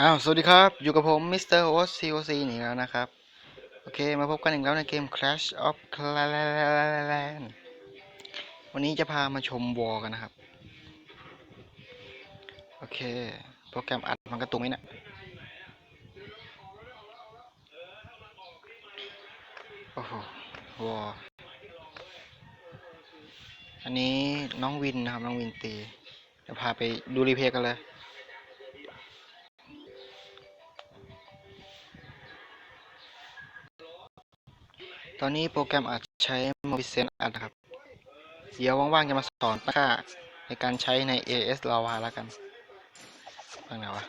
อ้าว สวัสดีครับ อยู่กับผมมิสเตอร์โอสซีโอซีนี่แล้วนะครับ โอเค มาพบกันอีกแล้วในเกม Clash of Clans วันนี้จะพามาชมวอลกันนะครับ โอเค โปรแกรมอัดมันกระตุกไหมเนะี่ยโอ้โหวอลอันนี้น้องวินนะครับ น้องวินตี เดี๋ยวพาไปดูรีเพย์กันเลย ตอนนี้โปรแกรมอัดใช้ m o v i s e n อัดนะครับ เดี๋ยวว่างๆจะมาสอนค่าในการใช้ใน AS Lava แล้วกันฟังไหนวะ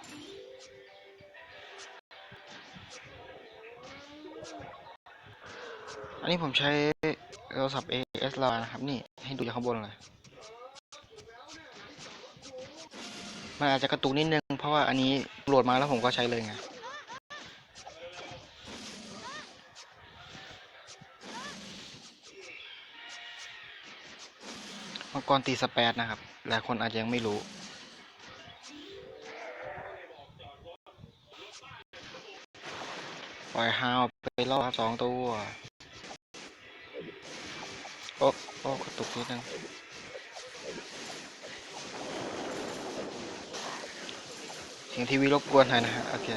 อันนี้ผมใช้โทรศัพท์ AS Lava นะครับ นี่ให้ดูจากข้างบนเลย มันอาจจะกระตุกนิดนึง เพราะว่าอันนี้โหลดมาแล้วผมก็ใช้เลยไงมังกรตีสแปดนะครับ หลายคนอาจจะยังไม่รู้ ปล่อยฮาวไปรอบสองตัว โอ้โอ้กระตุกนิดนึง สียงทีวีรบกวนหน่อยนะฮะ โอเค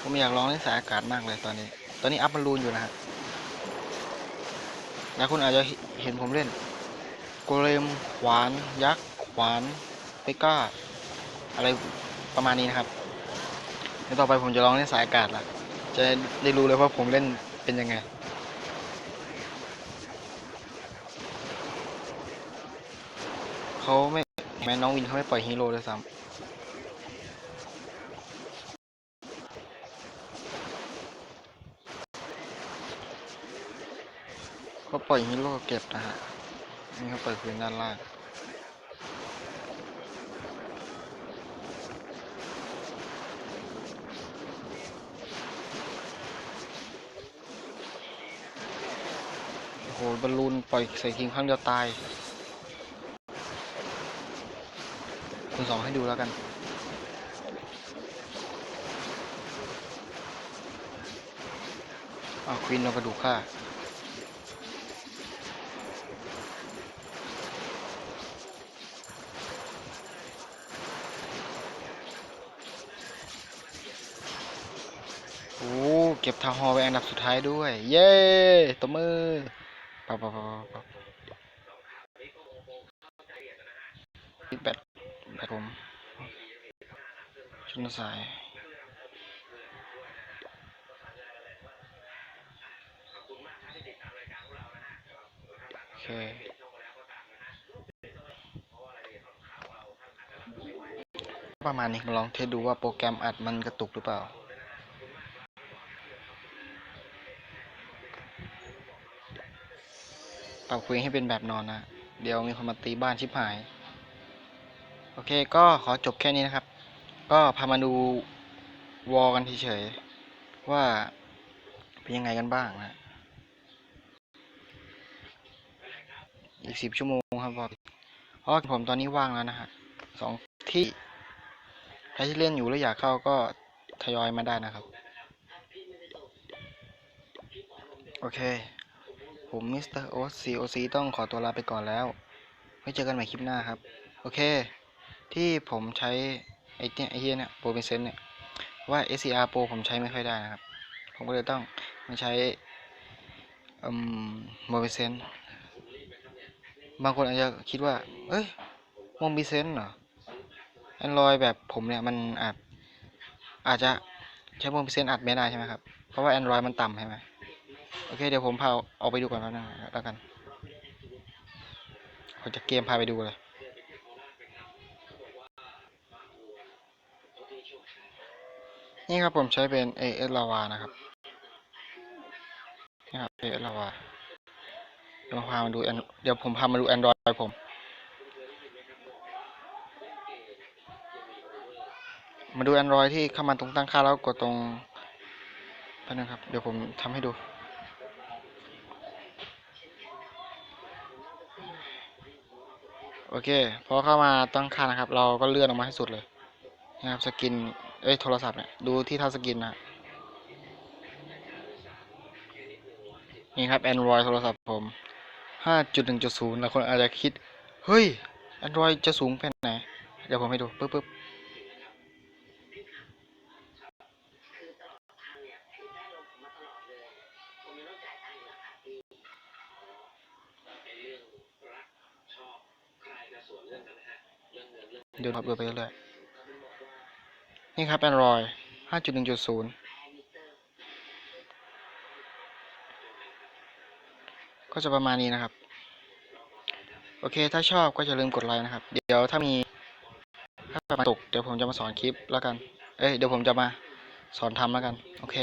ผมอยากลองเล่นสายอากาศมากเลยตอนนี้ ตอนนี้อัพมันรูนอยู่นะฮะหลายคนอาจจะเห็นผมเล่นโกเลมขวาน ยักษ์ ขวานเปก้า อะไรประมาณนี้นะครับเดี๋ยวต่อไปผมจะลองเล่นสายอากาศละจะได้รู้เลยว่าผมเล่นเป็นยังไง เขาไม่แม้น้องวินเขาไม่ปล่อยฮีโร่เลยซ้ำก็ปล่อยฮีโร่เก็บนะฮะ นี่เขาเปิดพื้นด้านล่าง โอ้โหบอลลูนปล่อยใส่คิงครั้งเดียวตาย คุณสองให้ดูแล้วกันอ้าวควินเรากระดูกค่าโอ้เก็บทาวฮอไปอันดับสุดท้ายด้วย เย้ตบมือปับปับปับปับปิดแบตแบตผม ชุนสาย โอเคประมาณนี้มาลองเทสดูว่าโปรแกรมอัดมันกระตุกหรือเปล่า ปรับคุยให้เป็นแบบนอนนะ เดี๋ยวมีคนมาตีบ้านชิบหาย โอเคก็ขอจบแค่นี้นะครับ ก็พามาดูวอลกันเฉยๆว่าเป็นยังไงกันบ้างนะ อีกสิบชั่วโมงครับบอเพราะผมตอนนี้ว่างแล้วนะฮะสองที่ใครที่เล่นอยู่แล้วอยากเข้าก็ทยอยมาได้นะครับ โอเค ผมมิสเตอร์โอซีโอซีต้องขอตัวลาไปก่อนแล้ว ไว้เจอกันใหม่คลิปหน้าครับ โอเค ที่ผมใช้ ไอ้เนี่ยไอ้เหี้ยเนี่ยโปรเป็นเซนเนี่ยว่า SCR Pro ผมใช้ไม่ค่อยได้นะครับ ผมก็เลยต้องมาใช้อืมโมบิเซนบางคนอาจจะคิดว่า เอ้ยโมบิเซนเหรอ Android แบบผมเนี่ยมันอาจอาจจะใช้โมบิเซนอัดไม่ได้ใช่ไหมครับ เพราะว่า Android มันต่ำใช่ไหมโอเค เดี๋ยวผมพาออกไปดูก่อนแล้วนะแล้วกันผมจะเกมพาไปดูเลย นี่ครับผมใช้เป็น AS Lava นะครับ นี่ครับ AS Lava เดี๋ยวพามาดูเดี๋ยวผมพามาดู Android ผม มาดู Android ที่เข้ามาตรงตั้งค่าแล้วกดตรงแป๊บนึงครับ เดี๋ยวผมทำให้ดูโอเค พอเข้ามาตั้งค่านะครับ เราก็เลื่อนออกมาให้สุดเลย นะครับ สกิน เอ้ยโทรศัพท์เนี่ยดูที่ท่าสกินนะนี่ครับ Android โทรศัพท์ผม 5.1.0 แล้วคนอาจจะคิด เฮ้ย Android จะสูงแค่ไหน เดี๋ยวผมให้ดูปึ๊บปึ๊บเดี๋ยวครับดูไปเรื่อย นี่ครับ Android 5.1.0 ก็จะประมาณนี้นะครับ โอเค ถ้าชอบก็อย่าลืมกดไลค์นะครับ เดี๋ยวถ้ามี ถ้ามาตก เดี๋ยวผมจะมาสอนคลิปแล้วกัน เอ้ย เดี๋ยวผมจะมาสอนทำแล้วกัน โอเค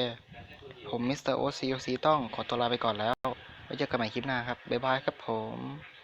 ผมมิสเตอร์โอซีโอซีต้องขอตัวลาไปก่อนแล้ว ไว้เจอกันใหม่คลิปหน้าครับ บ๊ายบายครับผม